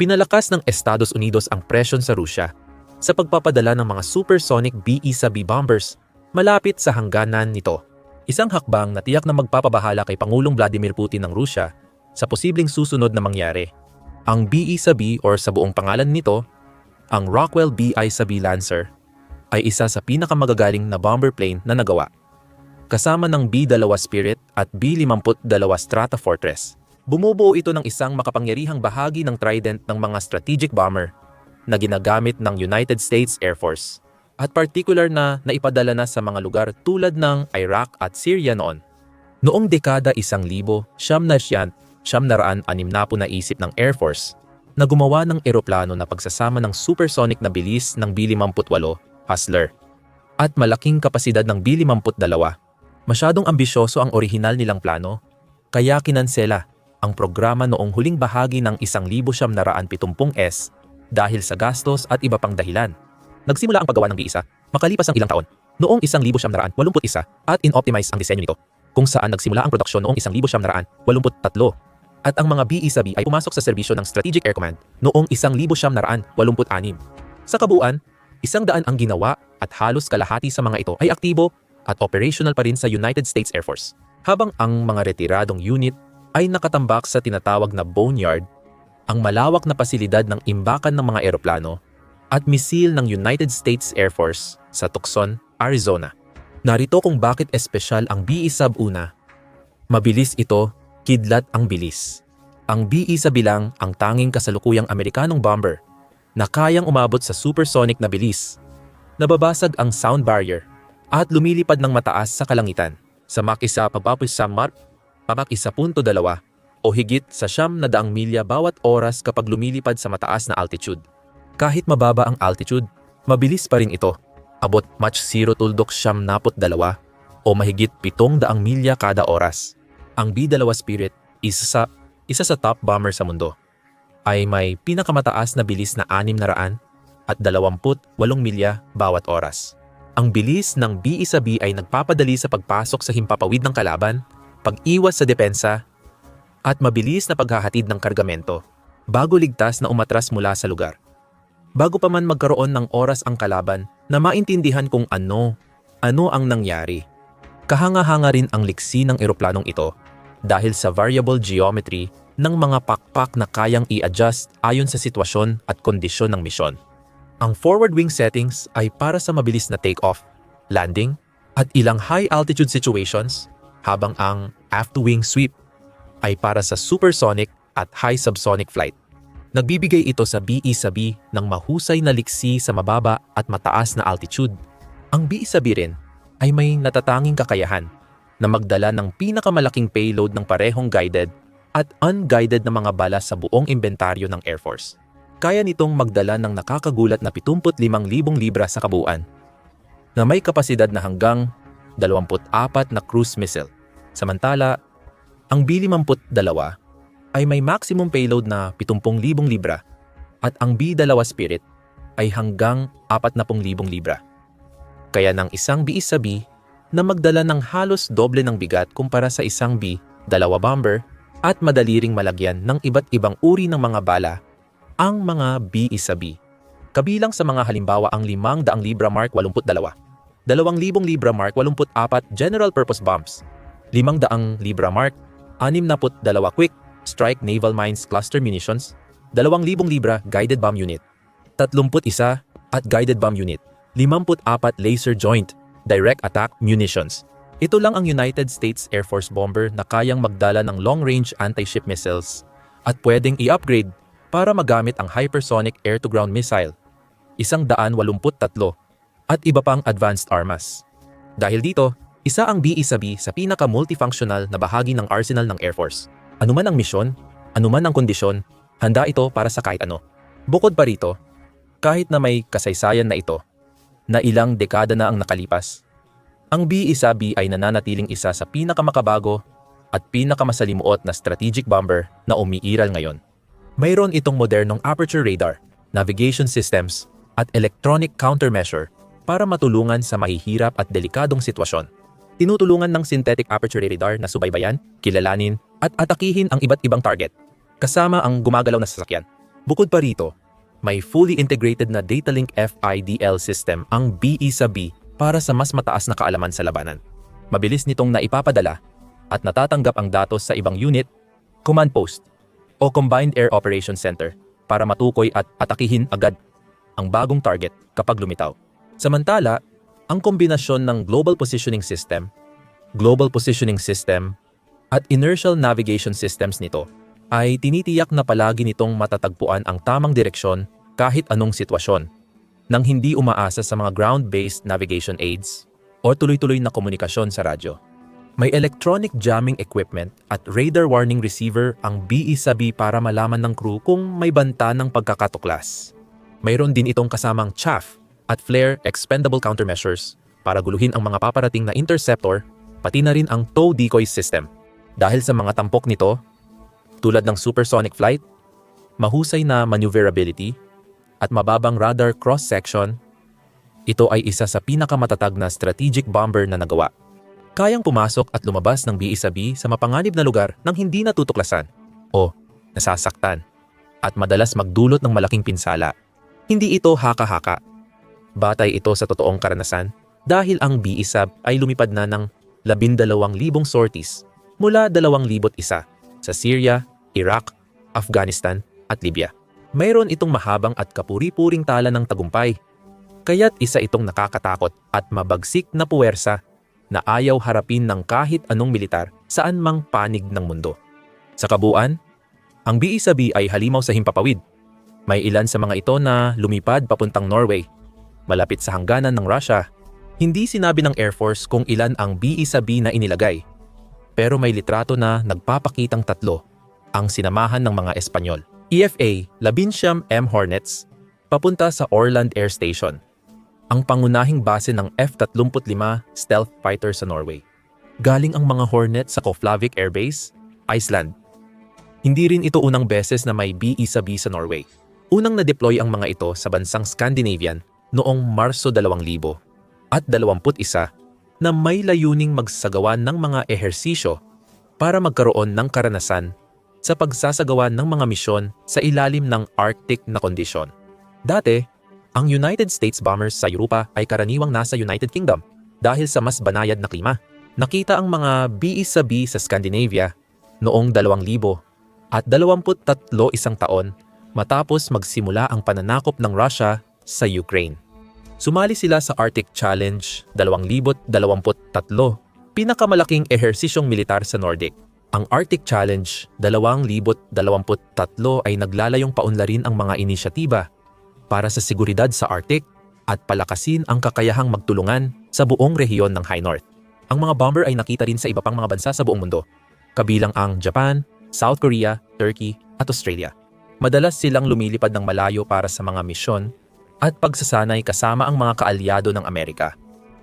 Pinalakas ng Estados Unidos ang presyon sa Rusya sa pagpapadala ng mga supersonic BE-1B bombers malapit sa hangganan nito. Isang hakbang na tiyak na magpapabahala kay Pangulong Vladimir Putin ng Rusya sa posibleng susunod na mangyari. Ang BE-1B or sa buong pangalan nito, ang Rockwell BI-1B Lancer ay isa sa pinakamagagaling na bomber plane na nagawa. Kasama ng B-2 Spirit at B-52 Stratofortress. Bumubuo ito ng isang makapangyarihang bahagi ng trident ng mga strategic bomber na ginagamit ng United States Air Force at particular na naipadala na sa mga lugar tulad ng Iraq at Syria noon. Noong dekada isang libo, siyam na siyam, siyam na raan anim na po naisip ng Air Force na gumawa ng eroplano na pagsasama ng supersonic na bilis ng B-58 Hustler at malaking kapasidad ng B-52. Masyadong ambisyoso ang orihinal nilang plano, kaya kinansela ang programa noong huling bahagi ng 1970s dahil sa gastos at iba pang dahilan. Nagsimula ang paggawa ng B-1 makalipas ang ilang taon, noong 1981 at in-optimize ang disenyo nito, kung saan nagsimula ang produksyon noong 1983 at ang mga BE-1B ay pumasok sa serbisyo ng Strategic Air Command noong 1986. Sa kabuuan, isang daan ang ginawa at halos kalahati sa mga ito ay aktibo at operational pa rin sa United States Air Force. Habang ang mga retiradong unit ay nakatambak sa tinatawag na boneyard, ang malawak na pasilidad ng imbakan ng mga eroplano at misil ng United States Air Force sa Tucson, Arizona. Narito kung bakit espesyal ang BE-1 una. Mabilis ito, kidlat ang bilis. Ang BE-1 bilang ang tanging kasalukuyang Amerikanong bomber na kayang umabot sa supersonic na bilis. Nababasag ang sound barrier at lumilipad ng mataas sa kalangitan. Sa Mach 1 pagpapos sa Mach pamak 1.2 o higit sa siyam na daang milya bawat oras kapag lumilipad sa mataas na altitude. Kahit mababa ang altitude, mabilis pa rin ito. Abot Mach 0 tuldok siyam napot dalawa o mahigit pitong daang milya kada oras. Ang B-2 Spirit, isa sa, isa sa top bomber sa mundo, ay may pinakamataas na bilis na 600 at 28 milya bawat oras. Ang bilis ng B-1B ay nagpapadali sa pagpasok sa himpapawid ng kalaban pag-iwas sa depensa, at mabilis na paghahatid ng kargamento bago ligtas na umatras mula sa lugar. Bago pa man magkaroon ng oras ang kalaban na maintindihan kung ano, ano ang nangyari. Kahanga-hanga rin ang liksi ng eroplanong ito dahil sa variable geometry ng mga pakpak na kayang i-adjust ayon sa sitwasyon at kondisyon ng misyon. Ang forward wing settings ay para sa mabilis na take-off, landing, at ilang high altitude situations habang ang aft-wing sweep ay para sa supersonic at high subsonic flight. Nagbibigay ito sa BE-1B ng mahusay na liksi sa mababa at mataas na altitude. Ang BE-1B rin ay may natatanging kakayahan na magdala ng pinakamalaking payload ng parehong guided at unguided na mga bala sa buong inventaryo ng Air Force. Kaya nitong magdala ng nakakagulat na 75,000 libra sa kabuuan na may kapasidad na hanggang 24 na cruise missile. Samantala, ang B-52 ay may maximum payload na 70,000 libra at ang B-2 Spirit ay hanggang 40,000 libra. Kaya ng isang B-1B na magdala ng halos doble ng bigat kumpara sa isang B-2 bomber at madali ring malagyan ng iba't ibang uri ng mga bala ang mga B-1B. Kabilang sa mga halimbawa ang 500 libra Mark 82 2,000 libra Mark 84 General Purpose Bombs, 500 libra Mark, 62 Quick Strike Naval Mines Cluster Munitions, 2,000 libra Guided Bomb Unit, 31 at Guided Bomb Unit, 54 Laser Joint Direct Attack Munitions. Ito lang ang United States Air Force bomber na kayang magdala ng long-range anti-ship missiles at pwedeng i-upgrade para magamit ang hypersonic air-to-ground missile, isang daan walumput-tatlo at iba pang advanced armas. Dahil dito, isa ang BE-1B sa pinaka-multifunctional na bahagi ng arsenal ng Air Force. Anuman ang misyon, anuman ang kondisyon, handa ito para sa kahit ano. Bukod pa rito, kahit na may kasaysayan na ito, na ilang dekada na ang nakalipas, ang B-1B ay nananatiling isa sa pinakamakabago at pinakamasalimuot na strategic bomber na umiiral ngayon. Mayroon itong modernong aperture radar, navigation systems, at electronic countermeasure para matulungan sa mahihirap at delikadong sitwasyon. Tinutulungan ng synthetic aperture radar na subaybayan, kilalanin, at atakihin ang iba't ibang target, kasama ang gumagalaw na sasakyan. Bukod pa rito, may fully integrated na data link FIDL system ang BE sa B para sa mas mataas na kaalaman sa labanan. Mabilis nitong naipapadala at natatanggap ang datos sa ibang unit, command post, o Combined Air Operations Center para matukoy at atakihin agad ang bagong target kapag lumitaw. Samantala, ang kombinasyon ng Global Positioning System, Global Positioning System, at Inertial Navigation Systems nito ay tinitiyak na palagi nitong matatagpuan ang tamang direksyon kahit anong sitwasyon nang hindi umaasa sa mga ground-based navigation aids o tuloy-tuloy na komunikasyon sa radyo. May electronic jamming equipment at radar warning receiver ang BE sa B para malaman ng crew kung may banta ng pagkakatuklas. Mayroon din itong kasamang chaff at flare expendable countermeasures para guluhin ang mga paparating na interceptor pati na rin ang tow decoy system. Dahil sa mga tampok nito, tulad ng supersonic flight, mahusay na maneuverability, at mababang radar cross-section, ito ay isa sa pinakamatatag na strategic bomber na nagawa. Kayang pumasok at lumabas ng BE sa B sa mapanganib na lugar nang hindi natutuklasan o nasasaktan at madalas magdulot ng malaking pinsala. Hindi ito haka-haka. Batay ito sa totoong karanasan dahil ang BE sub ay lumipad na ng 12,000 sorties mula 2,001 sa Syria, Iraq, Afghanistan at Libya. Mayroon itong mahabang at kapuri-puring tala ng tagumpay. Kaya't isa itong nakakatakot at mabagsik na puwersa na ayaw harapin ng kahit anong militar saan mang panig ng mundo. Sa kabuuan, ang BE sa B ay halimaw sa himpapawid. May ilan sa mga ito na lumipad papuntang Norway, malapit sa hangganan ng Russia. Hindi sinabi ng Air Force kung ilan ang BE sa B na inilagay. Pero may litrato na nagpapakitang tatlo ang sinamahan ng mga Espanyol. EFA, Labinsiam M Hornets, papunta sa Orland Air Station, ang pangunahing base ng F-35 stealth fighter sa Norway. Galing ang mga Hornet sa Keflavik Air Base, Iceland. Hindi rin ito unang beses na may BE sa B sa Norway. Unang na-deploy ang mga ito sa bansang Scandinavian noong Marso 2000 at 21 na may layuning magsagawa ng mga ehersisyo para magkaroon ng karanasan sa pagsasagawa ng mga misyon sa ilalim ng Arctic na kondisyon. Dati, ang United States bombers sa Europa ay karaniwang nasa United Kingdom dahil sa mas banayad na klima. Nakita ang mga BE sa B sa Scandinavia noong 2000 at 23 isang taon matapos magsimula ang pananakop ng Russia sa Ukraine. Sumali sila sa Arctic Challenge 2023, pinakamalaking ehersisyong militar sa Nordic. Ang Arctic Challenge 2023 ay naglalayong paunlarin ang mga inisyatiba para sa seguridad sa Arctic at palakasin ang kakayahang magtulungan sa buong rehiyon ng High North. Ang mga bomber ay nakita rin sa iba pang mga bansa sa buong mundo, kabilang ang Japan, South Korea, Turkey at Australia. Madalas silang lumilipad ng malayo para sa mga misyon at pagsasanay kasama ang mga kaalyado ng Amerika.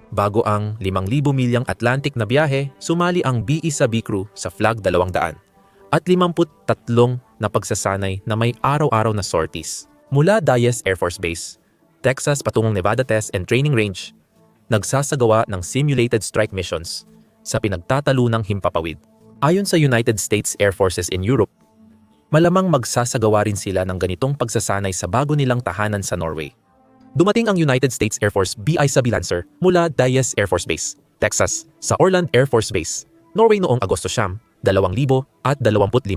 Bago ang 5,000 milyang Atlantic na biyahe, sumali ang BE sa crew sa Flag 200 at 53 na pagsasanay na may araw-araw na sorties. Mula Dyess Air Force Base, Texas patungong Nevada Test and Training Range, nagsasagawa ng simulated strike missions sa pinagtatalunang himpapawid. Ayon sa United States Air Forces in Europe, malamang magsasagawa rin sila ng ganitong pagsasanay sa bago nilang tahanan sa Norway. Dumating ang United States Air Force BI Sabi Lancer mula Dyess Air Force Base, Texas, sa Orland Air Force Base, Norway noong Agosto siyam, 2025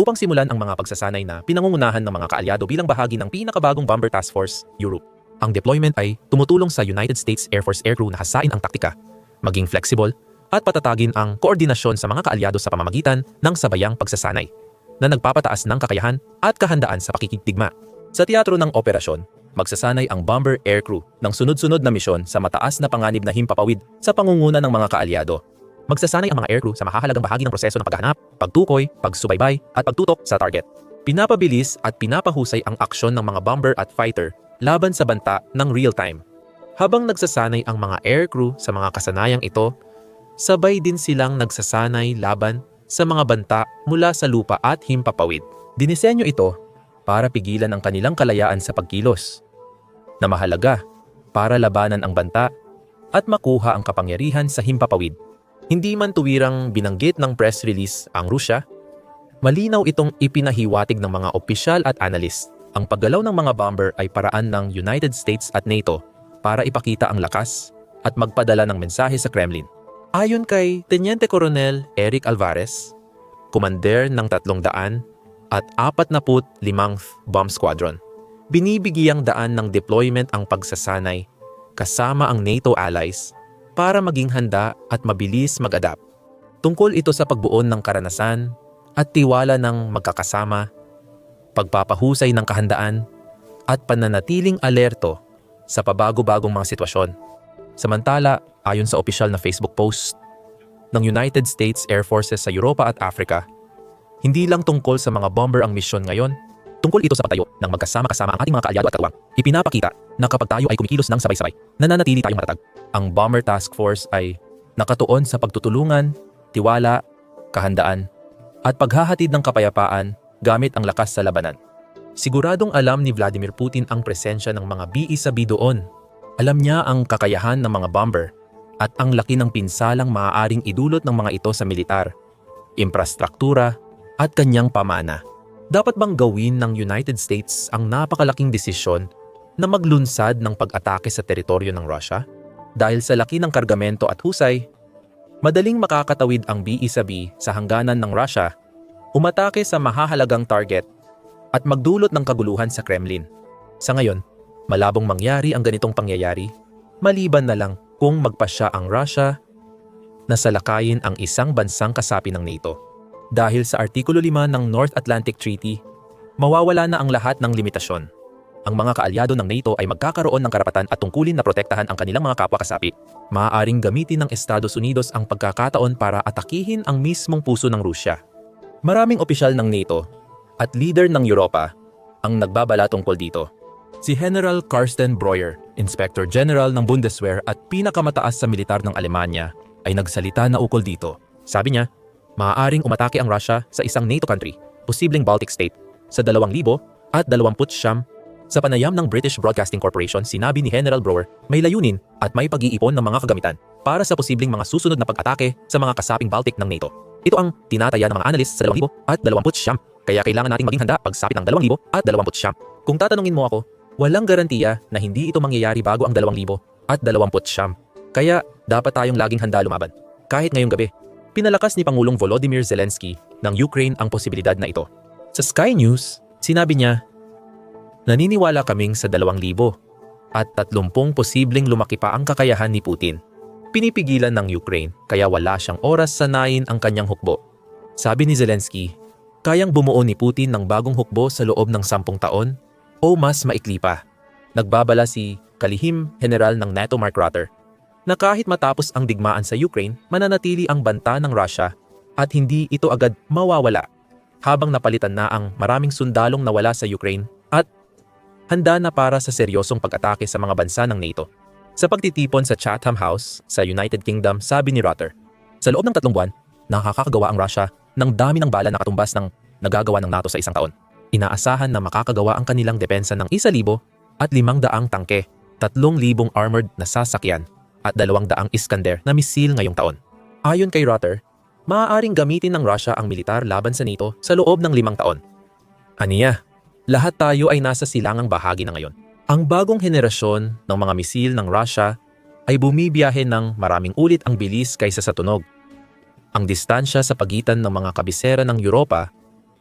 upang simulan ang mga pagsasanay na pinangungunahan ng mga kaalyado bilang bahagi ng pinakabagong Bomber Task Force, Europe. Ang deployment ay tumutulong sa United States Air Force aircrew na hasain ang taktika, maging flexible, at patatagin ang koordinasyon sa mga kaalyado sa pamamagitan ng sabayang pagsasanay na nagpapataas ng kakayahan at kahandaan sa pakikigdigma. Sa teatro ng operasyon, magsasanay ang bomber aircrew ng sunod-sunod na misyon sa mataas na panganib na himpapawid sa pangunguna ng mga kaalyado. Magsasanay ang mga aircrew sa makahalagang bahagi ng proseso ng paghahanap, pagtukoy, pagsubaybay at pagtutok sa target. Pinapabilis at pinapahusay ang aksyon ng mga bomber at fighter laban sa banta ng real-time. Habang nagsasanay ang mga aircrew sa mga kasanayang ito, sabay din silang nagsasanay laban sa mga banta mula sa lupa at himpapawid. Dinisenyo ito para pigilan ang kanilang kalayaan sa pagkilos na mahalaga para labanan ang banta at makuha ang kapangyarihan sa himpapawid. Hindi man tuwirang binanggit ng press release ang Rusya, malinaw itong ipinahiwatig ng mga opisyal at analyst Ang paggalaw ng mga bomber ay paraan ng United States at NATO para ipakita ang lakas at magpadala ng mensahe sa Kremlin. Ayon kay Teniente Coronel Eric Alvarez, kumander ng 300 at 45th Bomb Squadron, binibigyang daan ng deployment ang pagsasanay kasama ang NATO allies para maging handa at mabilis mag-adapt. Tungkol ito sa pagbuon ng karanasan at tiwala ng magkakasama, pagpapahusay ng kahandaan, at pananatiling alerto sa pabago-bagong mga sitwasyon. Samantala, ayon sa opisyal na Facebook post ng United States Air Forces sa Europa at Africa, hindi lang tungkol sa mga bomber ang misyon ngayon, tungkol ito sa patayo ng magkasama-kasama ang ating mga kaalyado at katuwang. Ipinapakita na kapag tayo ay kumikilos ng sabay-sabay, nananatili tayong matatag. Ang Bomber Task Force ay nakatuon sa pagtutulungan, tiwala, kahandaan, at paghahatid ng kapayapaan gamit ang lakas sa labanan. Siguradong alam ni Vladimir Putin ang presensya ng mga BE-7 doon. Alam niya ang kakayahan ng mga bomber at ang laki ng pinsalang maaaring idulot ng mga ito sa militar, infrastruktura at kanyang pamana. Dapat bang gawin ng United States ang napakalaking desisyon na maglunsad ng pag-atake sa teritoryo ng Russia? Dahil sa laki ng kargamento at husay, madaling makakatawid ang BE-7 sa hangganan ng Russia, umatake sa mahahalagang target at magdulot ng kaguluhan sa Kremlin. Sa ngayon, malabong mangyari ang ganitong pangyayari, maliban na lang kung magpasya ang Russia na salakayin ang isang bansang kasapi ng NATO. Dahil sa Artikulo 5 ng North Atlantic Treaty, mawawala na ang lahat ng limitasyon. Ang mga kaalyado ng NATO ay magkakaroon ng karapatan at tungkulin na protektahan ang kanilang mga kapwa kasapi. Maaaring gamitin ng Estados Unidos ang pagkakataon para atakihin ang mismong puso ng Rusya. Maraming opisyal ng NATO at leader ng Europa ang nagbabala tungkol dito. Si General Karsten Breuer, Inspector General ng Bundeswehr at pinakamataas sa militar ng Alemanya, ay nagsalita na ukol dito. Sabi niya, maaaring umatake ang Russia sa isang NATO country, posibleng Baltic state, sa 2,000 at 20 sa panayam ng British Broadcasting Corporation, sinabi ni General Brewer, may layunin at may pag-iipon ng mga kagamitan para sa posibleng mga susunod na pag-atake sa mga kasaping Baltic ng NATO. Ito ang tinataya ng mga analyst sa 2,000 at 20 kaya kailangan nating maging handa pagsapit ng 2,000 at 20 Kung tatanungin mo ako, walang garantiya na hindi ito mangyayari bago ang 2,000 at 20 Kaya dapat tayong laging handa lumaban. Kahit ngayong gabi, pinalakas ni Pangulong Volodymyr Zelensky ng Ukraine ang posibilidad na ito. Sa Sky News, sinabi niya, Naniniwala kaming sa 2,000 at 30 posibleng lumaki pa ang kakayahan ni Putin. Pinipigilan ng Ukraine kaya wala siyang oras sanayin ang kanyang hukbo. Sabi ni Zelensky, kayang bumuo ni Putin ng bagong hukbo sa loob ng sampung taon o mas maikli pa. Nagbabala si kalihim general ng NATO Mark Rutter na kahit matapos ang digmaan sa Ukraine, mananatili ang banta ng Russia at hindi ito agad mawawala habang napalitan na ang maraming sundalong nawala sa Ukraine at handa na para sa seryosong pag-atake sa mga bansa ng NATO. Sa pagtitipon sa Chatham House sa United Kingdom, sabi ni Rutter, sa loob ng tatlong buwan, nakakagawa ang Russia ng dami ng bala na katumbas ng nagagawa ng NATO sa isang taon. Inaasahan na makakagawa ang kanilang depensa ng 1,000 at 500 tangke, 3,000 armored na sasakyan at 200 Iskander na misil ngayong taon. Ayon kay Rutter, maaaring gamitin ng Russia ang militar laban sa NATO sa loob ng limang taon. Aniya, lahat tayo ay nasa silangang bahagi na ngayon. Ang bagong henerasyon ng mga misil ng Russia ay bumibiyahe ng maraming ulit ang bilis kaysa sa tunog. Ang distansya sa pagitan ng mga kabisera ng Europa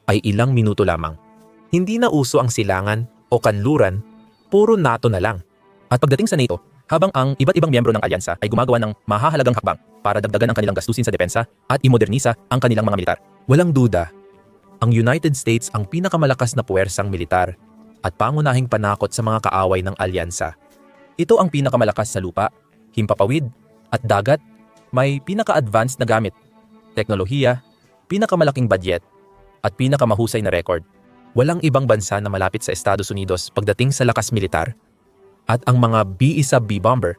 ay ilang minuto lamang. Hindi na uso ang silangan o kanluran, puro NATO na lang. At pagdating sa NATO, habang ang iba't ibang miyembro ng alyansa ay gumagawa ng mahahalagang hakbang para dagdagan ang kanilang gastusin sa depensa at imodernisa ang kanilang mga militar. Walang duda ang United States ang pinakamalakas na puwersang militar at pangunahing panakot sa mga kaaway ng alyansa. Ito ang pinakamalakas sa lupa, himpapawid, at dagat, may pinaka-advanced na gamit, teknolohiya, pinakamalaking budget, at pinakamahusay na record. Walang ibang bansa na malapit sa Estados Unidos pagdating sa lakas militar at ang mga B-1B bomber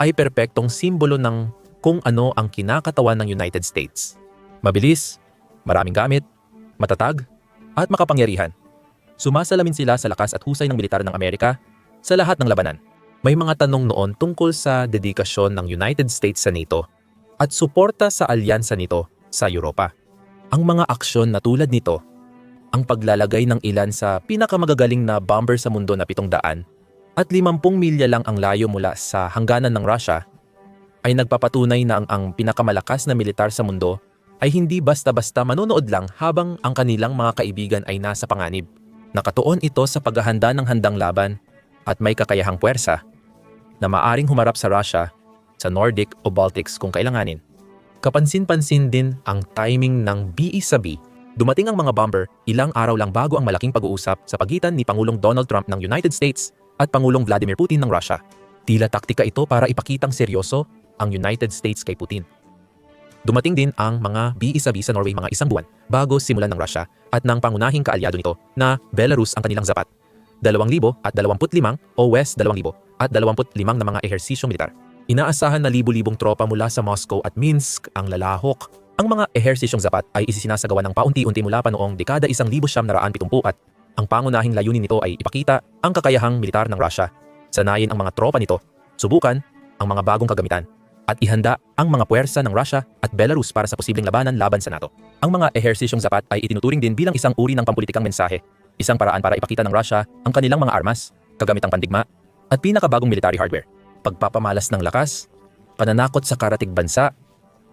ay perpektong simbolo ng kung ano ang kinakatawan ng United States. Mabilis, maraming gamit, matatag, at makapangyarihan. Sumasalamin sila sa lakas at husay ng militar ng Amerika sa lahat ng labanan. May mga tanong noon tungkol sa dedikasyon ng United States sa NATO at suporta sa alyansa nito sa Europa. Ang mga aksyon na tulad nito ang paglalagay ng ilan sa pinakamagagaling na bomber sa mundo na 700 at 50 milya lang ang layo mula sa hangganan ng Russia, ay nagpapatunay na ang, ang pinakamalakas na militar sa mundo ay hindi basta-basta manonood lang habang ang kanilang mga kaibigan ay nasa panganib. Nakatuon ito sa paghahanda ng handang laban at may kakayahang puwersa na maaring humarap sa Russia, sa Nordic o Baltics kung kailanganin. Kapansin-pansin din ang timing ng BE sa B. Dumating ang mga bomber ilang araw lang bago ang malaking pag-uusap sa pagitan ni Pangulong Donald Trump ng United States at Pangulong Vladimir Putin ng Russia. Tila taktika ito para ipakitang seryoso ang United States kay Putin. Dumating din ang mga B-isabi sa Norway mga isang buwan bago simulan ng Russia at ng pangunahing kaalyado nito na Belarus ang kanilang zapat. 2,000 at 25 o West 2,000 at 25 na mga ehersisyong militar. Inaasahan na libu-libong tropa mula sa Moscow at Minsk ang lalahok. Ang mga ehersisyong zapat ay isisinasagawa ng paunti-unti mula pa noong dekada 1970 at ang pangunahing layunin nito ay ipakita ang kakayahang militar ng Russia. Sanayin ang mga tropa nito, subukan ang mga bagong kagamitan at ihanda ang mga puwersa ng Russia at Belarus para sa posibleng labanan laban sa NATO. Ang mga ehersisyong zapat ay itinuturing din bilang isang uri ng pampulitikang mensahe, isang paraan para ipakita ng Russia ang kanilang mga armas, kagamitang pandigma, at pinakabagong military hardware, pagpapamalas ng lakas, pananakot sa karatig bansa,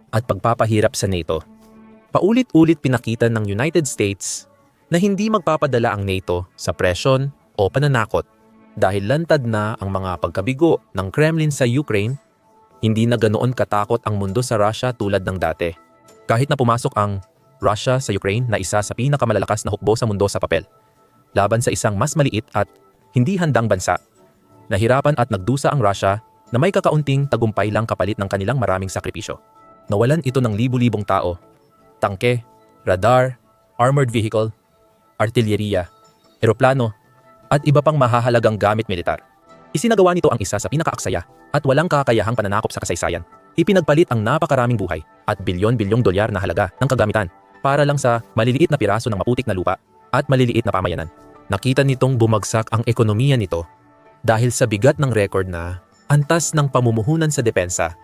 at pagpapahirap sa NATO. Paulit-ulit pinakita ng United States na hindi magpapadala ang NATO sa presyon o pananakot dahil lantad na ang mga pagkabigo ng Kremlin sa Ukraine hindi na ganoon katakot ang mundo sa Russia tulad ng dati. Kahit na pumasok ang Russia sa Ukraine na isa sa pinakamalalakas na hukbo sa mundo sa papel, laban sa isang mas maliit at hindi handang bansa, nahirapan at nagdusa ang Russia na may kakaunting tagumpay lang kapalit ng kanilang maraming sakripisyo. Nawalan ito ng libu-libong tao, tangke, radar, armored vehicle, artilleriya, eroplano, at iba pang mahahalagang gamit militar. Isinagawa nito ang isa sa pinakaaksaya at walang kakayahang pananakop sa kasaysayan. Ipinagpalit ang napakaraming buhay at bilyon-bilyong dolyar na halaga ng kagamitan para lang sa maliliit na piraso ng maputik na lupa at maliliit na pamayanan. Nakita nitong bumagsak ang ekonomiya nito dahil sa bigat ng record na antas ng pamumuhunan sa depensa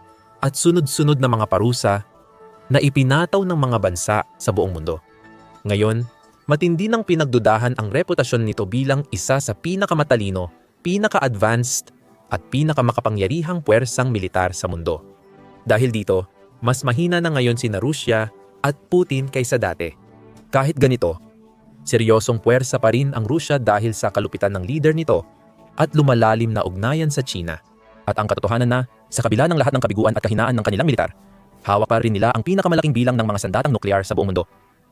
at sunod-sunod na mga parusa na ipinataw ng mga bansa sa buong mundo. Ngayon, matindi nang pinagdudahan ang reputasyon nito bilang isa sa pinakamatalino, pinaka-advanced at pinakamakapangyarihang puwersang militar sa mundo. Dahil dito, mas mahina na ngayon si Russia at Putin kaysa dati. Kahit ganito, seryosong puwersa pa rin ang Rusya dahil sa kalupitan ng leader nito at lumalalim na ugnayan sa China. At ang katotohanan na, sa kabila ng lahat ng kabiguan at kahinaan ng kanilang militar, hawak pa rin nila ang pinakamalaking bilang ng mga sandatang nuklear sa buong mundo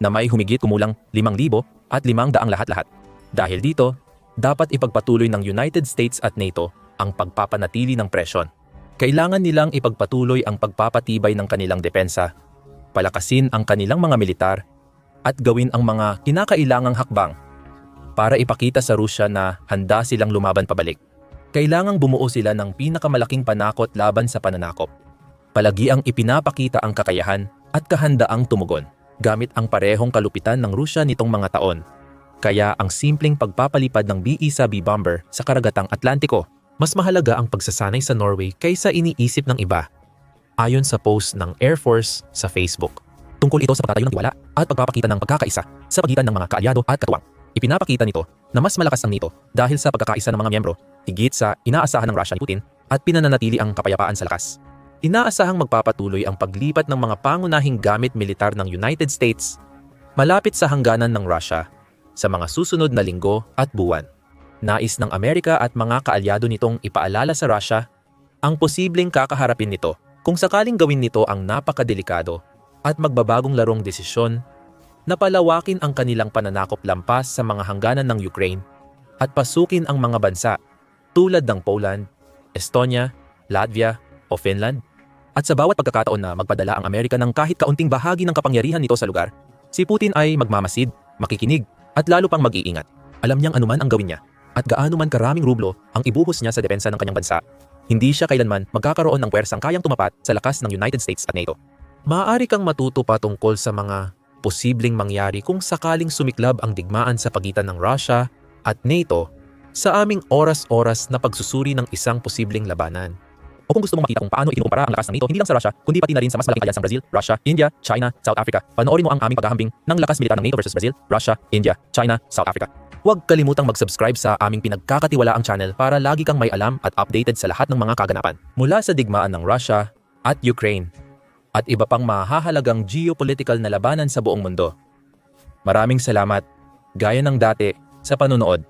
na may humigit kumulang 5,000 at 500 lahat-lahat. Dahil dito, dapat ipagpatuloy ng United States at NATO ang pagpapanatili ng presyon. Kailangan nilang ipagpatuloy ang pagpapatibay ng kanilang depensa, palakasin ang kanilang mga militar, at gawin ang mga kinakailangang hakbang para ipakita sa Rusya na handa silang lumaban pabalik. Kailangang bumuo sila ng pinakamalaking panakot laban sa pananakop. Palagi ang ipinapakita ang kakayahan at kahandaang tumugon gamit ang parehong kalupitan ng Rusya nitong mga taon. Kaya ang simpleng pagpapalipad ng B-1B bomber sa karagatang Atlantiko mas mahalaga ang pagsasanay sa Norway kaysa iniisip ng iba. Ayon sa post ng Air Force sa Facebook. Tungkol ito sa pagtatayo ng tiwala at pagpapakita ng pagkakaisa sa pagitan ng mga kaalyado at katuwang. Ipinapakita nito na mas malakas ang NATO dahil sa pagkakaisa ng mga miyembro, higit sa inaasahan ng Russia ni Putin at pinananatili ang kapayapaan sa lakas. Inaasahang magpapatuloy ang paglipat ng mga pangunahing gamit militar ng United States malapit sa hangganan ng Russia sa mga susunod na linggo at buwan. Nais ng Amerika at mga kaalyado nitong ipaalala sa Russia ang posibleng kakaharapin nito kung sakaling gawin nito ang napakadelikado at magbabagong larong desisyon na palawakin ang kanilang pananakop lampas sa mga hangganan ng Ukraine at pasukin ang mga bansa tulad ng Poland, Estonia, Latvia o Finland. At sa bawat pagkakataon na magpadala ang Amerika ng kahit kaunting bahagi ng kapangyarihan nito sa lugar, si Putin ay magmamasid, makikinig at lalo pang mag-iingat. Alam niyang anuman ang gawin niya at gaano man karaming rublo ang ibuhos niya sa depensa ng kanyang bansa, hindi siya kailanman magkakaroon ng pwersang kayang tumapat sa lakas ng United States at NATO. Maaari kang matuto pa tungkol sa mga posibleng mangyari kung sakaling sumiklab ang digmaan sa pagitan ng Russia at NATO sa aming oras-oras na pagsusuri ng isang posibleng labanan. O kung gusto mong makita kung paano ikinukumpara ang lakas ng NATO hindi lang sa Russia, kundi pati na rin sa mas malaking alyansang Brazil, Russia, India, China, South Africa. Panoorin mo ang aming paghahambing ng lakas militar ng NATO versus Brazil, Russia, India, China, South Africa. Huwag kalimutang mag-subscribe sa aming pinagkakatiwalaang channel para lagi kang may alam at updated sa lahat ng mga kaganapan. Mula sa digmaan ng Russia at Ukraine at iba pang mahahalagang geopolitical na labanan sa buong mundo. Maraming salamat, gaya ng dati, sa panonood.